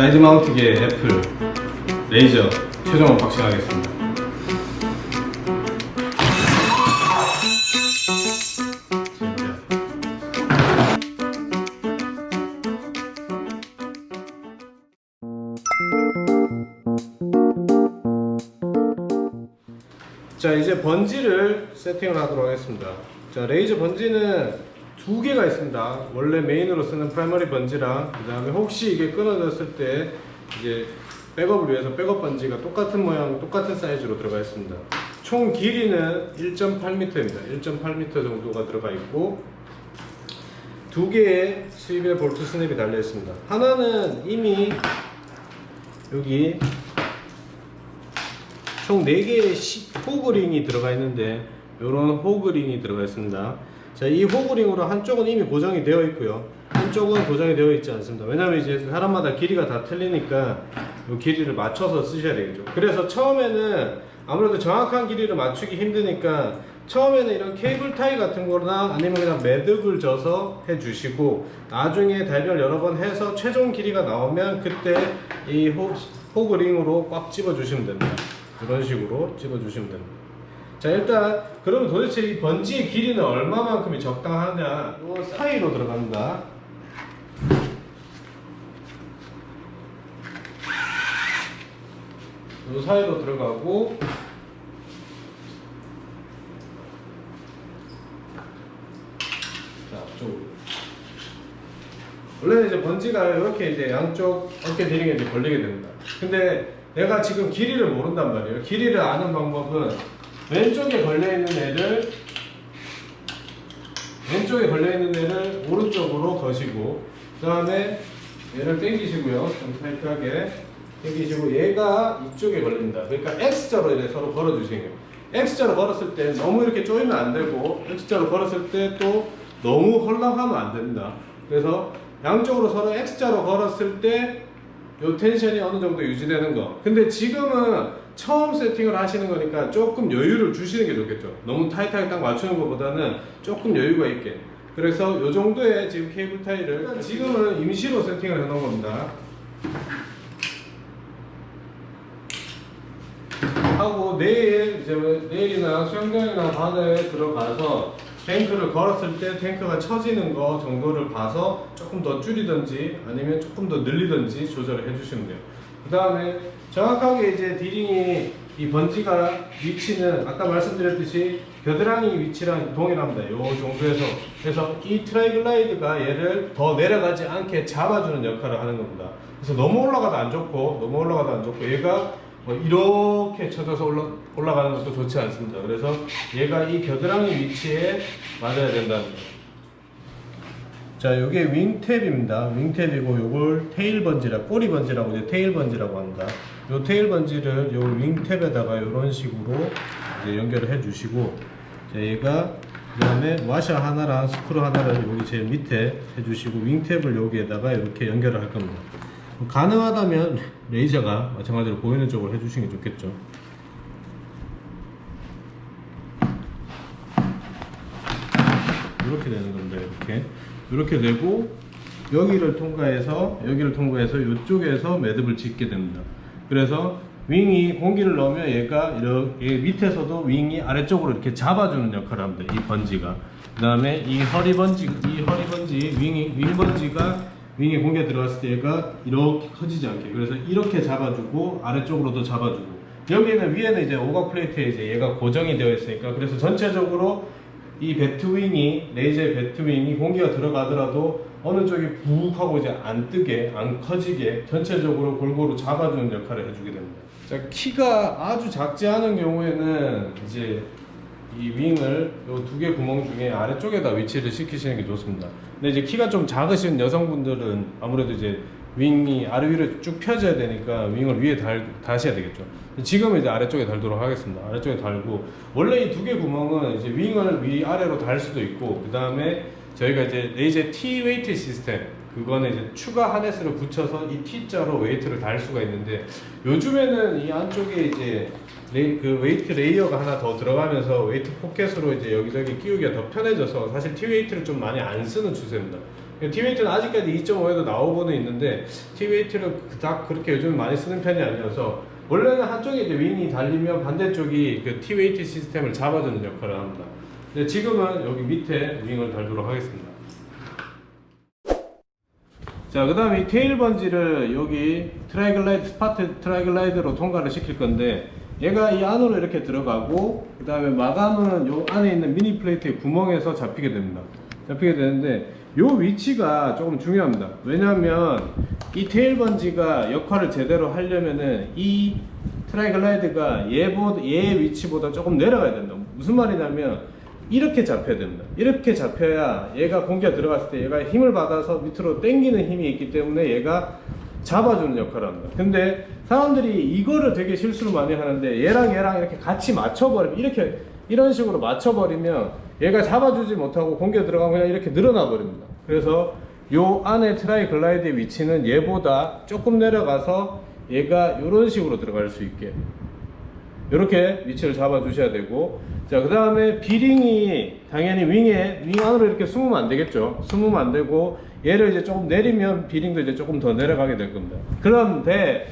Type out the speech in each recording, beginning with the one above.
사이드 마운트계 애플 레이저 최종 언박싱 하겠습니다. 자 이제 번지를 세팅을 하도록 하겠습니다 자 레이저 번지는 두 개가 있습니다. 원래 메인으로 쓰는 프라이머리 번지랑 그 다음에 혹시 이게 끊어졌을 때 이제 백업을 위해서 백업 번지가 똑같은 모양 똑같은 사이즈로 들어가 있습니다. 총 길이는 1.8m입니다. 1.8m 정도가 들어가 있고 두 개의 스위벨 볼트 스냅이 달려 있습니다. 하나는 이미 여기 총 4개의 시- 호그링이 들어가 있는데 이런 호그링이 들어가 있습니다 자, 이 호그링으로 한쪽은 이미 고정이 되어 있고요. 한쪽은 고정이 되어 있지 않습니다. 왜냐면 이제 사람마다 길이가 다 틀리니까 이 길이를 맞춰서 쓰셔야 되겠죠. 그래서 처음에는 아무래도 정확한 길이를 맞추기 힘드니까 처음에는 이런 케이블 타이 같은 거나 아니면 그냥 매듭을 져서 해 주시고 나중에 달걀 여러 번 해서 최종 길이가 나오면 그때 이 호, 호그링으로 꽉 집어 주시면 됩니다. 이런 식으로 집어주시면 됩니다. 자 일단 그러면 도대체 이 번지의 길이는 얼마만큼이 적당하냐 이 사이로 들어갑니다. 이 사이로 들어가고 자 앞쪽으로 원래는 이제 번지가 이렇게 이제 양쪽 어깨 대링에 이제 걸리게 됩니다. 근데 내가 지금 길이를 모른단 말이에요. 길이를 아는 방법은 왼쪽에 걸려 있는 애를 왼쪽에 걸려 있는 애를 오른쪽으로 거시고 그 다음에 얘를 당기시고요. 좀 타이트하게 당기시고 얘가 이쪽에 걸립니다. 그러니까 X자로 이렇게 서로 걸어 거예요. X자로 걸었을 때 너무 이렇게 조이면 안 되고 X자로 걸었을 때 또 너무 헐렁하면 안 됩니다. 그래서 양쪽으로 서로 X자로 걸었을 때 요 텐션이 어느 정도 유지되는 거. 근데 지금은 처음 세팅을 하시는 거니까 조금 여유를 주시는 게 좋겠죠. 너무 타이트하게 딱 맞추는 것보다는 조금 여유가 있게. 그래서 요 정도의 지금 케이블 타이를 지금은 임시로 세팅을 해 놓은 겁니다. 하고 내일 이제 내일이나 수영장이나 바다에 들어가서 탱크를 걸었을 때 탱크가 처지는 거 정도를 봐서 조금 더 줄이든지 아니면 조금 더 늘리든지 조절을 해주시면 돼요. 그 다음에 정확하게 이제 디링이 이 번지가 위치는 아까 말씀드렸듯이 겨드랑이 위치랑 동일합니다. 요 정도에서 그래서 이 트라이글라이드가 얘를 더 내려가지 않게 잡아주는 역할을 하는 겁니다. 그래서 너무 올라가도 안 좋고 너무 올라가도 안 좋고 얘가 뭐 이렇게 쳐져서 올라, 올라가는 것도 좋지 않습니다. 그래서 얘가 이 겨드랑이 위치에 맞아야 된다는 거예요. 자, 이게 윙탭입니다. 윙탭이고 요걸 테일 번지라 꼬리 번지라고 이제 테일 번지라고 합니다. 요 테일 번지를 요 윙탭에다가 이런 식으로 이제 연결을 해 주시고 자, 얘가 그 다음에 와셔 하나랑 스크루 하나를 여기 제일 밑에 해 주시고 윙탭을 여기에다가 이렇게 연결을 할 겁니다. 가능하다면 레이저가 마찬가지로 보이는 쪽으로 해주시는 게 좋겠죠. 이렇게 되는 겁니다. 이렇게 이렇게 되고 여기를 통과해서 여기를 통과해서 이쪽에서 매듭을 짓게 됩니다. 그래서 윙이 공기를 넣으면 얘가 이렇게 밑에서도 윙이 아래쪽으로 이렇게 잡아주는 역할을 합니다. 이 번지가. 그 다음에 이 허리 번지, 이 허리 번지, 윙이 윙 번지가 윙에 공기가 들어갔을 때 얘가 이렇게 커지지 않게 그래서 이렇게 잡아주고 아래쪽으로도 잡아주고 여기는 위에는 이제 오각 플레이트에 이제 얘가 고정이 되어 있으니까 그래서 전체적으로 이 배트윙이 레이저의 배트윙이 공기가 들어가더라도 어느 쪽이 푹 하고 이제 안 뜨게 안 커지게 전체적으로 골고루 잡아주는 역할을 해주게 됩니다. 자 키가 아주 작지 않은 경우에는 이제 이 윙을 요두개 구멍 중에 아래쪽에다 위치를 시키시는 게 좋습니다. 근데 이제 키가 좀 작으신 여성분들은 아무래도 이제 윙이 아래 위로 쭉 펴져야 되니까 윙을 위에 달, 다셔야 되겠죠. 지금은 이제 아래쪽에 달도록 하겠습니다. 아래쪽에 달고 원래 이 두 개 구멍은 이제 윙을 위 아래로 달 수도 있고 그 다음에 저희가 이제 레이저 T 웨이트 시스템 그거는 이제 추가 하네스를 붙여서 이 T자로 웨이트를 달 수가 있는데 요즘에는 이 안쪽에 이제 레이, 그 웨이트 레이어가 하나 더 들어가면서 웨이트 포켓으로 이제 여기저기 끼우기가 더 편해져서 사실 T 웨이트를 좀 많이 안 쓰는 추세입니다. T-웨이트는 아직까지 2.5에도 나오고는 있는데 T-웨이트를 그닥 그렇게 요즘 많이 쓰는 편이 아니어서 원래는 한쪽에 이제 윙이 달리면 반대쪽이 그 T-웨이트 시스템을 잡아주는 역할을 합니다. 근데 지금은 여기 밑에 윙을 달도록 하겠습니다. 자, 그 다음에 이 테일 번지를 여기 트라이글라이드, 스파트 트라이글라이드로 통과를 시킬 건데, 얘가 이 안으로 이렇게 들어가고, 그 다음에 마감은 요 안에 있는 미니 플레이트의 구멍에서 잡히게 됩니다. 잡히게 되는데, 요 위치가 조금 중요합니다. 왜냐하면 이 테일 번지가 역할을 제대로 하려면은 이 트라이글라이드가 얘보다, 얘 위치보다 조금 내려가야 된다. 무슨 말이냐면, 이렇게 잡혀야 됩니다. 이렇게 잡혀야 얘가 공기가 들어갔을 때 얘가 힘을 받아서 밑으로 당기는 힘이 있기 때문에 얘가 잡아주는 역할을 합니다. 근데 사람들이 이거를 되게 실수를 많이 하는데 얘랑 얘랑 이렇게 같이 맞춰버리면 이렇게 이런 식으로 맞춰버리면 얘가 잡아주지 못하고 공기가 들어가면 그냥 이렇게 늘어나 버립니다. 그래서 요 안에 트라이 글라이드의 위치는 얘보다 조금 내려가서 얘가 이런 식으로 들어갈 수 있게 이렇게 위치를 잡아 주셔야 되고. 자 그 다음에 비링이 당연히 윙에 윙 안으로 이렇게 숨으면 안 되겠죠. 숨으면 안 되고 얘를 이제 조금 내리면 비링도 이제 조금 더 내려가게 될 겁니다. 그런데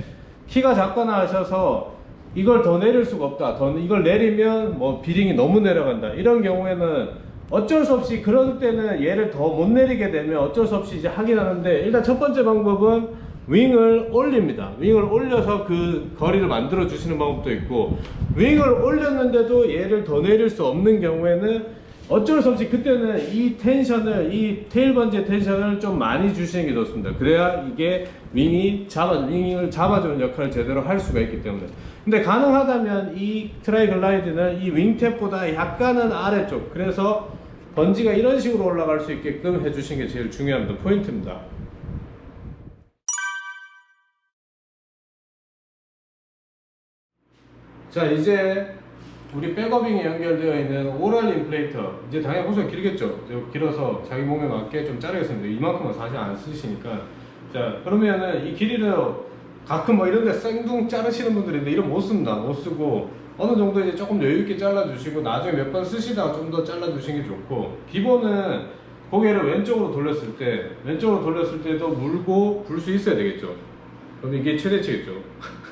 키가 작거나 하셔서 이걸 더 내릴 수가 없다. 더 이걸 내리면 뭐 비링이 너무 내려간다. 이런 경우에는 어쩔 수 없이 그럴 때는 얘를 더 못 내리게 되면 어쩔 수 없이 이제 하긴 하는데 일단 첫 번째 방법은 윙을 올립니다. 윙을 올려서 그 거리를 만들어 주시는 방법도 있고 윙을 올렸는데도 얘를 더 내릴 수 없는 경우에는 어쩔 수 없이 그때는 이 텐션을 이 테일 번지의 텐션을 좀 많이 주시는 게 좋습니다. 그래야 이게 윙이 잡아 윙을 잡아주는 역할을 제대로 할 수가 있기 때문에. 근데 가능하다면 이 트라이 글라이드는 이 윙탭보다 약간은 아래쪽 그래서 번지가 이런 식으로 올라갈 수 있게끔 해주시는 게 제일 중요합니다. 포인트입니다. 자 이제 우리 백업윙에 연결되어 있는 오랄 인플레이터. 이제 당연히 호수가 길겠죠. 저 길어서 자기 몸에 맞게 좀 자르겠습니다. 이만큼은 사실 안 쓰시니까. 자 그러면은 이 길이를 가끔 뭐 이런 데 생둥 자르시는 분들인데 이런 못 씁니다 못 쓰고 어느 정도 이제 조금 여유 있게 잘라 주시고 나중에 몇 번 쓰시다가 좀 더 잘라 주시는 게 좋고. 기본은 고개를 왼쪽으로 돌렸을 때 왼쪽으로 돌렸을 때도 물고 불 수 있어야 되겠죠. 그럼 이게 최대치겠죠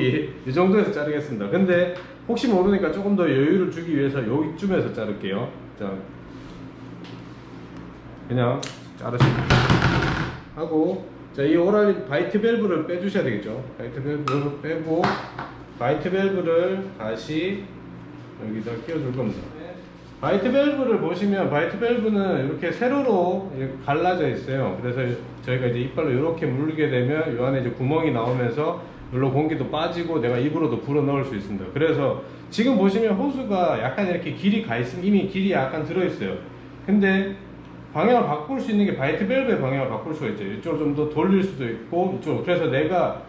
이, 이 정도에서 자르겠습니다. 근데 혹시 모르니까 조금 더 여유를 주기 위해서 여기쯤에서 자를게요. 자, 그냥 자르시면 하고 자, 이 오랄 바이트 밸브를 빼주셔야 되겠죠. 바이트 밸브를 빼고 바이트 밸브를 다시 여기다 끼워줄 겁니다. 바이트 밸브를 보시면 바이트 밸브는 이렇게 세로로 이렇게 갈라져 있어요. 그래서 저희가 이제 이빨로 이렇게 물게 되면 이 안에 이제 구멍이 나오면서 물로 공기도 빠지고 내가 입으로도 불어 넣을 수 있습니다. 그래서 지금 보시면 호수가 약간 이렇게 길이 가 있으면 이미 길이 약간 들어 있어요. 근데 방향을 바꿀 수 있는 게 바이트 밸브의 방향을 바꿀 수가 있죠. 이쪽으로 좀 더 돌릴 수도 있고 이쪽. 그래서 내가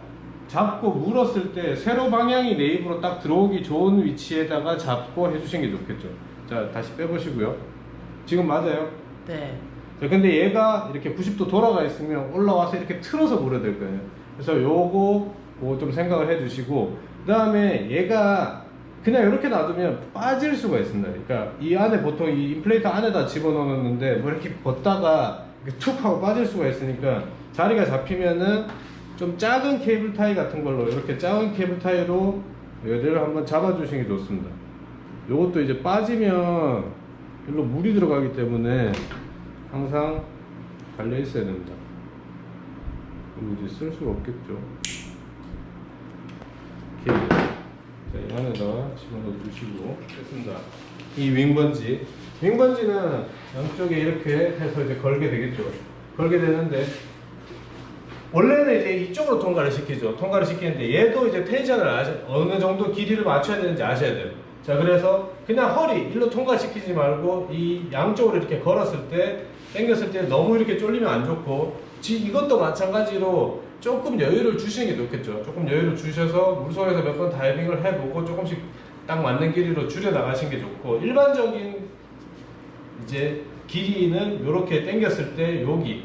잡고 물었을 때 세로 방향이 내 입으로 딱 들어오기 좋은 위치에다가 잡고 해주시는 게 좋겠죠. 자 다시 빼보시고요. 지금 맞아요? 네. 자, 근데 얘가 이렇게 90도 돌아가 있으면 올라와서 이렇게 틀어서 물어야 될 거예요. 그래서 요거 그거 좀 생각을 해주시고 그 다음에 얘가 그냥 이렇게 놔두면 빠질 수가 있습니다. 그러니까 이 안에 보통 이 인플레이터 안에다 집어넣었는데 뭐 이렇게 벗다가 이렇게 툭 하고 빠질 수가 있으니까 자리가 잡히면은 좀 작은 케이블 타이 같은 걸로 이렇게 작은 케이블 타이로 얘를 한번 잡아주시는 게 좋습니다. 요것도 이제 빠지면 일로 물이 들어가기 때문에 항상 달려 있어야 됩니다. 그리고 이제 쓸 수가 없겠죠. 이렇게 자, 이 안에다 집어넣어 주시고 됐습니다. 이 윙번지 윙번지는 양쪽에 이렇게 해서 이제 걸게 되겠죠. 걸게 되는데 원래는 이제 이쪽으로 통과를 시키죠. 통과를 시키는데 얘도 이제 텐션을 아셔, 어느 정도 길이를 맞춰야 되는지 아셔야 돼요. 자, 그래서 그냥 허리 일로 통과시키지 말고 이 양쪽으로 이렇게 걸었을 때, 당겼을 때 너무 이렇게 쫄리면 안 좋고, 지, 이것도 마찬가지로 조금 여유를 주시는 게 좋겠죠. 조금 여유를 주셔서 물속에서 몇 번 다이빙을 해보고 조금씩 딱 맞는 길이로 줄여 나가시는 게 좋고, 일반적인 이제 길이는 이렇게 당겼을 때 여기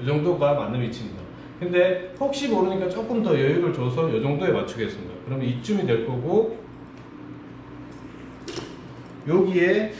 이 정도가 맞는 위치입니다. 근데 혹시 모르니까 조금 더 여유를 줘서 이 정도에 맞추겠습니다. 그러면 이쯤이 될 거고 여기에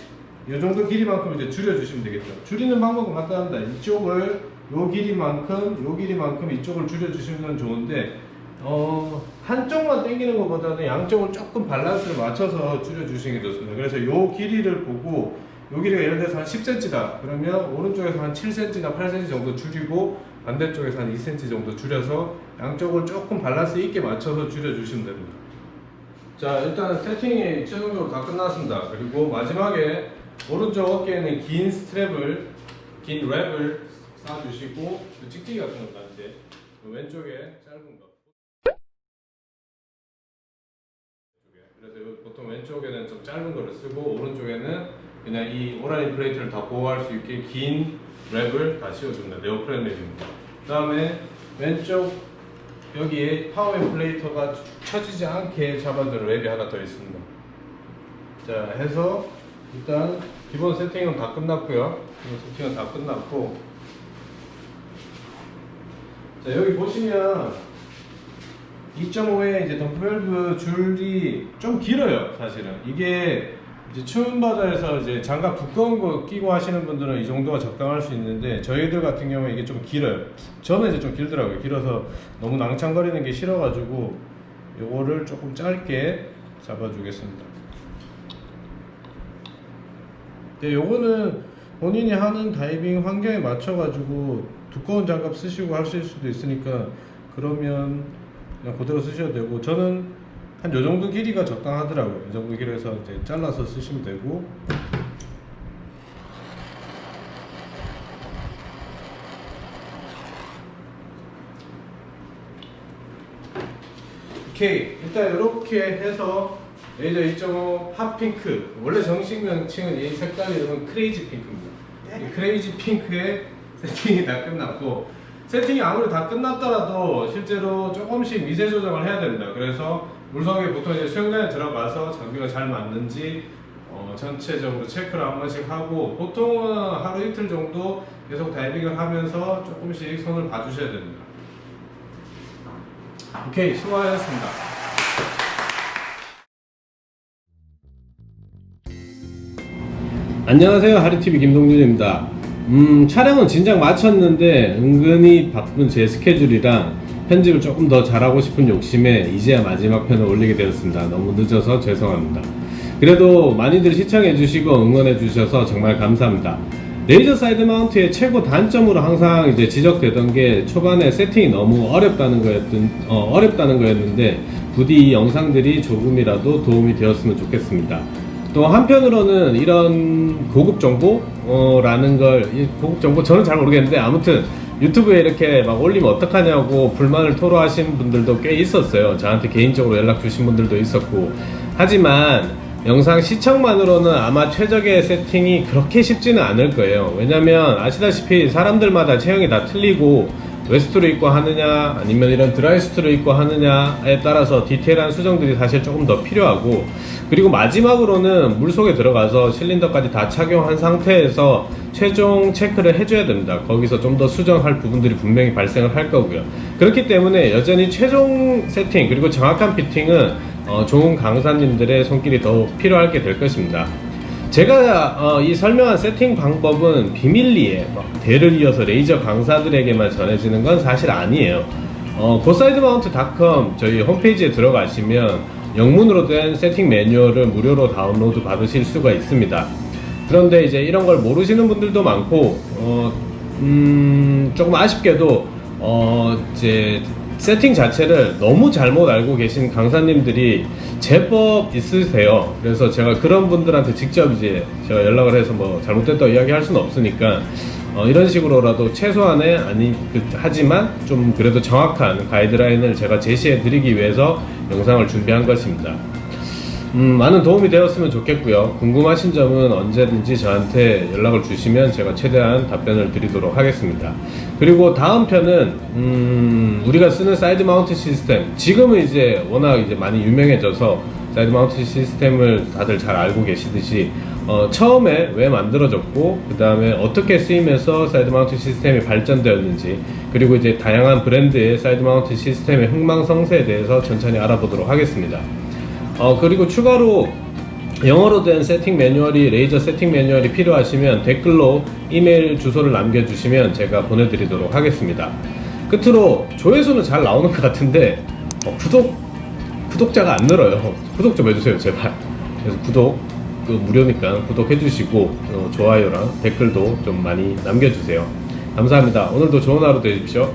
이 정도 길이만큼 이제 줄여주시면 되겠죠. 줄이는 방법은 간단합니다. 이쪽을 요 길이만큼, 요 길이만큼 이쪽을 줄여주시면 좋은데 어, 한쪽만 당기는 것보다는 양쪽을 조금 밸런스를 맞춰서 줄여주시는 게 좋습니다. 그래서 요 길이를 보고 요 길이가 예를 들어서 한 10cm다. 그러면 오른쪽에서 한 7cm나 8cm 정도 줄이고 반대쪽에서 한 2cm 정도 줄여서 양쪽을 조금 밸런스 있게 맞춰서 줄여주시면 됩니다. 자 일단 세팅이 최종적으로 다 끝났습니다. 그리고 마지막에 오른쪽 어깨에는 긴 스트랩을 긴 랩을 쏴주시고 그 찍찍이 같은 거 나한테 왼쪽에 짧은 거. 그래서 요- 보통 왼쪽에는 좀 짧은 거를 쓰고 오른쪽에는 그냥 이 오라인 플레이트를 다 보호할 수 있게 긴 랩을 다 씌워줍니다. 네오프렌 랩입니다. 그 다음에 왼쪽 여기에 파워 인플레이터가 축 처지지 않게 잡아주는 랩이 하나 더 있습니다. 자 해서 일단 기본 세팅은 다 끝났고요. 기본 세팅은 다 끝났고 자 여기 보시면 2.5의 이제 덤프밸브 줄이 좀 길어요 사실은. 이게 이제 추운 바다에서 이제 장갑 두꺼운 거 끼고 하시는 분들은 이 정도가 적당할 수 있는데 저희들 같은 경우에 이게 좀 길어요. 저는 이제 좀 길더라고요. 길어서 너무 낭창거리는 게 싫어가지고 요거를 조금 짧게 잡아주겠습니다. 네, 요거는 본인이 하는 다이빙 환경에 맞춰가지고 두꺼운 장갑 쓰시고 하실 수도 있으니까 그러면 그냥 그대로 쓰셔도 되고 저는 한 요 정도 길이가 적당하더라고요. 이 정도 길이에서 이제 잘라서 쓰시면 되고. 오케이. 일단 이렇게 해서 레이저 2.5 핫핑크. 원래 정식 명칭은 이 색깔 이름은 크레이지 핑크입니다. 이 크레이지 핑크의 세팅이 다 끝났고 세팅이 아무리 다 끝났더라도 실제로 조금씩 미세 조정을 해야 됩니다. 그래서 물속에 보통 이제 수영장에 들어가서 장비가 잘 맞는지 어, 전체적으로 체크를 한 번씩 하고 보통은 하루 이틀 정도 계속 다이빙을 하면서 조금씩 손을 봐주셔야 됩니다. 오케이 수고하셨습니다. 안녕하세요. 하리TV 김동준입니다 음 촬영은 진작 마쳤는데 은근히 바쁜 제 스케줄이랑 편집을 조금 더 잘하고 싶은 욕심에 이제야 마지막 편을 올리게 되었습니다. 너무 늦어서 죄송합니다. 그래도 많이들 시청해 주시고 응원해 주셔서 정말 감사합니다. 레이저 사이드 마운트의 최고 단점으로 항상 이제 지적되던 게 초반에 세팅이 너무 어렵다는 거였던 어, 어렵다는 거였는데 부디 이 영상들이 조금이라도 도움이 되었으면 좋겠습니다. 또 한편으로는 이런 고급 정보라는 걸이 고급 정보 저는 잘 모르겠는데 아무튼 유튜브에 이렇게 막 올리면 어떡하냐고 불만을 토로하신 분들도 꽤 있었어요. 저한테 개인적으로 연락 주신 분들도 있었고 하지만 영상 시청만으로는 아마 최적의 세팅이 그렇게 쉽지는 않을 거예요. 왜냐면 아시다시피 사람들마다 체형이 다 틀리고 웨스트로 입고 하느냐 아니면 이런 드라이스트로 입고 하느냐에 따라서 디테일한 수정들이 사실 조금 더 필요하고 그리고 마지막으로는 물속에 들어가서 실린더까지 다 착용한 상태에서 최종 체크를 해줘야 됩니다. 거기서 좀 더 수정할 부분들이 분명히 발생을 할 거고요. 그렇기 때문에 여전히 최종 세팅 그리고 정확한 피팅은 어, 좋은 강사님들의 손길이 더 필요할 게될 것입니다. 제가 어, 이 설명한 세팅 방법은 비밀리에 막 대를 이어서 레이저 강사들에게만 전해지는 건 사실 아니에요. 어, 고사이드마운트닷컴 저희 홈페이지에 들어가시면 영문으로 된 세팅 매뉴얼을 무료로 다운로드 받으실 수가 있습니다. 그런데 이제 이런 걸 모르시는 분들도 많고 어, 음, 조금 아쉽게도 어, 이제 세팅 자체를 너무 잘못 알고 계신 강사님들이 제법 있으세요. 그래서 제가 그런 분들한테 직접 이제 제가 연락을 해서 뭐 잘못됐다고 이야기할 수는 없으니까 어, 이런 식으로라도 최소한의 아니 그, 하지만 좀 그래도 정확한 가이드라인을 제가 제시해 드리기 위해서 영상을 준비한 것입니다. 음, 많은 도움이 되었으면 좋겠고요. 궁금하신 점은 언제든지 저한테 연락을 주시면 제가 최대한 답변을 드리도록 하겠습니다. 그리고 다음 편은 음, 우리가 쓰는 사이드 마운트 시스템 지금은 이제 워낙 이제 많이 유명해져서 사이드 마운트 시스템을 다들 잘 알고 계시듯이 어, 처음에 왜 만들어졌고 그 다음에 어떻게 쓰이면서 사이드 마운트 시스템이 발전되었는지 그리고 이제 다양한 브랜드의 사이드 마운트 시스템의 흥망성쇠에 대해서 천천히 알아보도록 하겠습니다. 어, 그리고 추가로 영어로 된 세팅 매뉴얼이 레이저 세팅 매뉴얼이 필요하시면 댓글로 이메일 주소를 남겨주시면 제가 보내드리도록 하겠습니다. 끝으로 조회수는 잘 나오는 것 같은데 어, 구독 구독자가 안 늘어요. 구독 좀 해주세요 제발. 그래서 구독 그 무료니까 구독해주시고 어, 좋아요랑 댓글도 좀 많이 남겨주세요. 감사합니다. 오늘도 좋은 하루 되십시오.